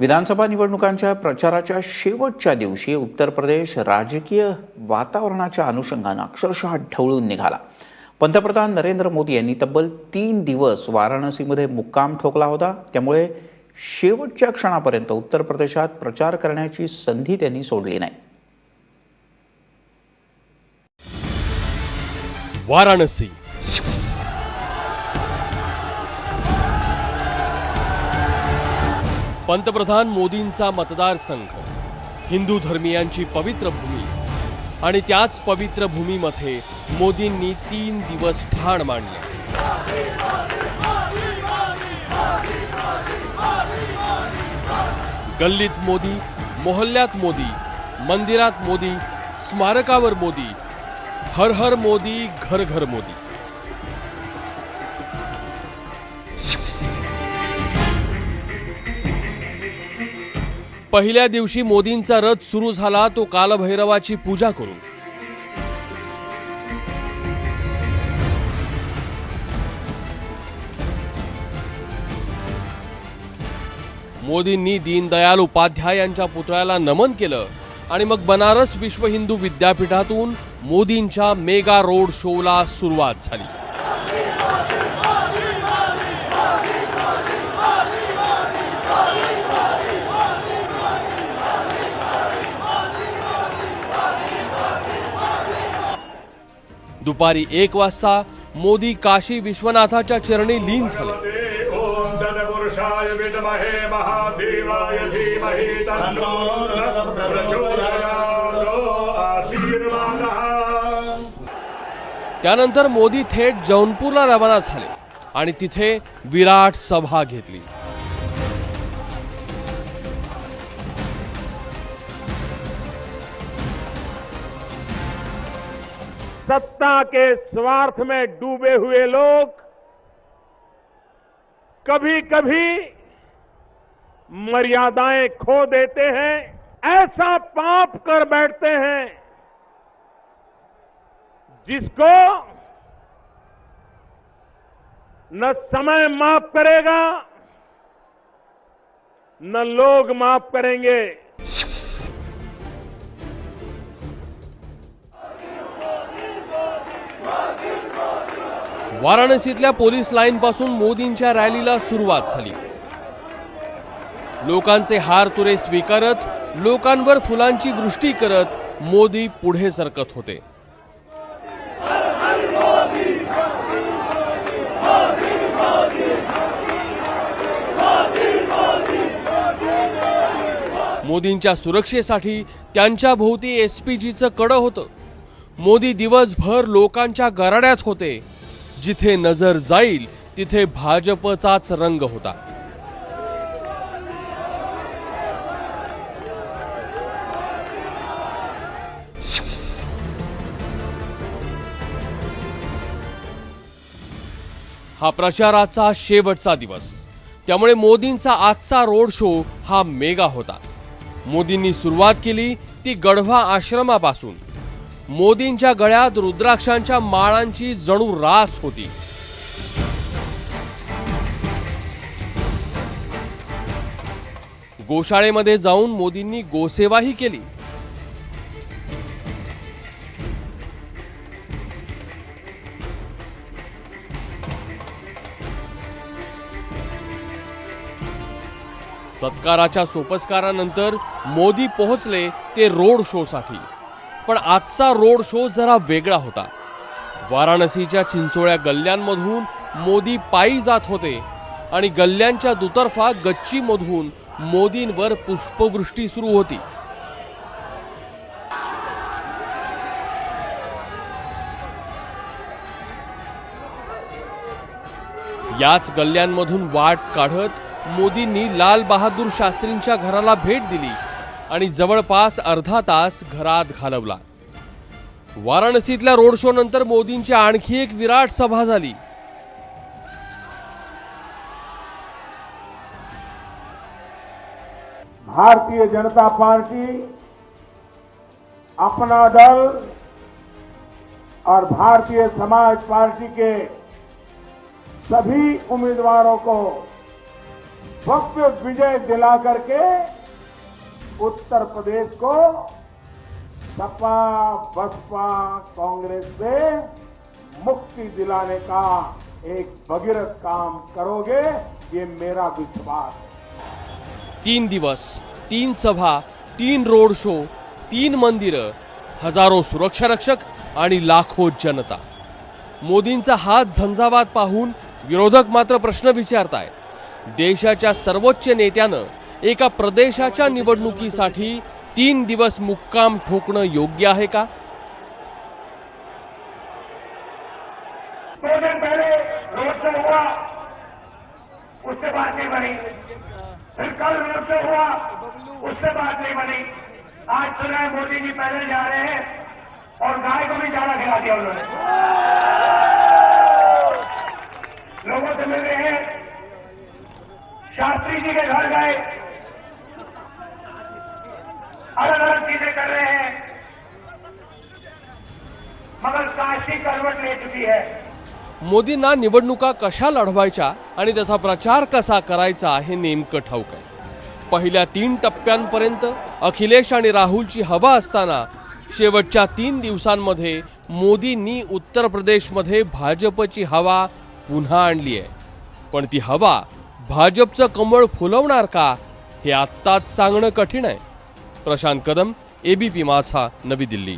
विधानसभा निवडणुकांच्या प्रचाराच्या शेवटच्या दिवशी उत्तर प्रदेश राजकीय वातावरणाच्या अनुषंगानं अक्षरशः ढवळून निघाला. पंतप्रधान नरेंद्र मोदी यांनी तब्बल तीन दिवस वाराणसीमध्ये मुक्काम ठोकला होता. त्यामुळे शेवटच्या क्षणापर्यंत उत्तर प्रदेशात प्रचार करण्याची संधी त्यांनी सोडली नाही. वाराणसी. पंतप्रधान मोदींचा मतदारसंघ हिंदू धर्मियांची पवित्र भूमी आणि त्याच पवित्र भूमीमध्ये मोदींनी तीन दिवस ठाण मांडले. गल्लीत मोदी मोहल्ल्यात मोदी मंदिरात मोदी स्मारकावर मोदी हर हर मोदी घर घर मोदी. पहिल्या दिवशी मोदींचा रथ सुरू झाला तो कालभैरवाची पूजा करून. मोदींनी दीनदयाल उपाध्याय यांच्या पुतळ्याला नमन केलं आणि मग बनारस विश्व हिंदू विद्यापीठातून मोदींच्या मेगा रोड शोला सुरुवात झाली. दुपारी एक वाजता मोदी काशी विश्वनाथाच्या चरणी लीन झाले. त्यानंतर मोदी थेट जौनपूरला रवाना झाले आणि तिथे विराट सभा घेतली. सत्ता के स्वार्थ में डूबे हुए लोग कभी कभी मर्यादाएँ खो देते हैं, ऐसा पाप कर बैठते हैं, जिसको न समय माफ़ करेगा, न लोग माफ़ करेंगे। वाराणसीतल्या पोलीस लाईनपासून मोदींच्या रॅलीला सुरुवात झाली. लोकांचे हार तुरे स्वीकारत लोकांवर फुलांची वृष्टी करत मोदी पुढे सरकत होते. मोदींच्या सुरक्षेसाठी त्यांच्या भोवती एसपीजीचं कडं होतं. मोदी दिवसभर लोकांच्या गराड्यात होते. जिथे नजर जाईल तिथे भाजपचाच रंग होता. हा प्रचाराचा शेवटचा दिवस. त्यामुळे मोदींचा आजचा रोड शो हा मेगा होता. मोदींनी सुरुवात केली ती गढवा आश्रमापासून. मोदींच्या गळ्यात रुद्राक्षांच्या माळांची जणू रास होती. गोशाळेमध्ये जाऊन मोदींनी गोसेवाही केली. सत्काराच्या सोपस्कारानंतर मोदी पोहोचले ते रोड शोसाठी. पण आजचा रोड शो जरा वेगळा होता. वाराणसीच्या चिंचोळ्या गल्ल्यांमधून मोदी पायी जात होते आणि गल्ल्यांच्या दुतर्फा गच्चीमधून मोदींवर पुष्पवृष्टी सुरू होती. याच गल्ल्यांमधून वाट काढत मोदींनी लाल बहादूर शास्त्रींच्या घराला भेट दिली. आणि जवळपास अर्धा तास घरात घालवला. वाराणसीतल्या रोड शो नंतर मोदींची आणखी एक विराट सभा झाली. भारतीय जनता पार्टी, अपना दल और भारतीय समाज पार्टी के सभी उम्मीदवारों को भव्य विजय दिला करके उत्तर प्रदेश को सपा बसपा कांग्रेस से मुक्ति दिलाने का एक भगीरथ काम करोगे ये मेरा विश्वास है। तीन दिवस तीन सभा तीन रोड शो तीन मंदिरं हजारो सुरक्षा रक्षक आणि लाखो जनता. मोदींचा हात झंझावात पाहून विरोधक मात्र प्रश्न विचारतायत. देशाच्या सर्वोच्च नेत्यानं एका प्रदेशाच्या निवडणुकीसाठी तीन दिवस मुक्काम ठोकणं योग्य आहे का? दिन पहले रोड शो हुआ, उससे बात नहीं बनी। फिर कल रोड शो हुआ, उससे बात नहीं बनी। आज मोदी जी पहले जा रहे हैं और गाय को भी दिया उन्होंने। लोगों से मिल रहे हैं। शास्त्री जी के घर गए। अलग अलग चीजें कर रहे हैं। मगर काशी करवट ले चुकी है। मोदींना निवडणुका कशा लढवायच्या आणि त्याचा प्रचार कसा करायचा हे नेमकं ठाऊक आहे. पहिल्या तीन टप्प्यांपर्यंत अखिलेश आणि राहुलची हवा असताना शेवटच्या तीन दिवसांमध्ये मोदींनी उत्तर प्रदेशमध्ये भाजपची हवा पुन्हा आणली आहे. पण ती हवा भाजपचं कमळ फुलवणार का हे आत्ताच सांगणं कठीण आहे. प्रशांत कदम एबीपी माझा नवी दिल्ली.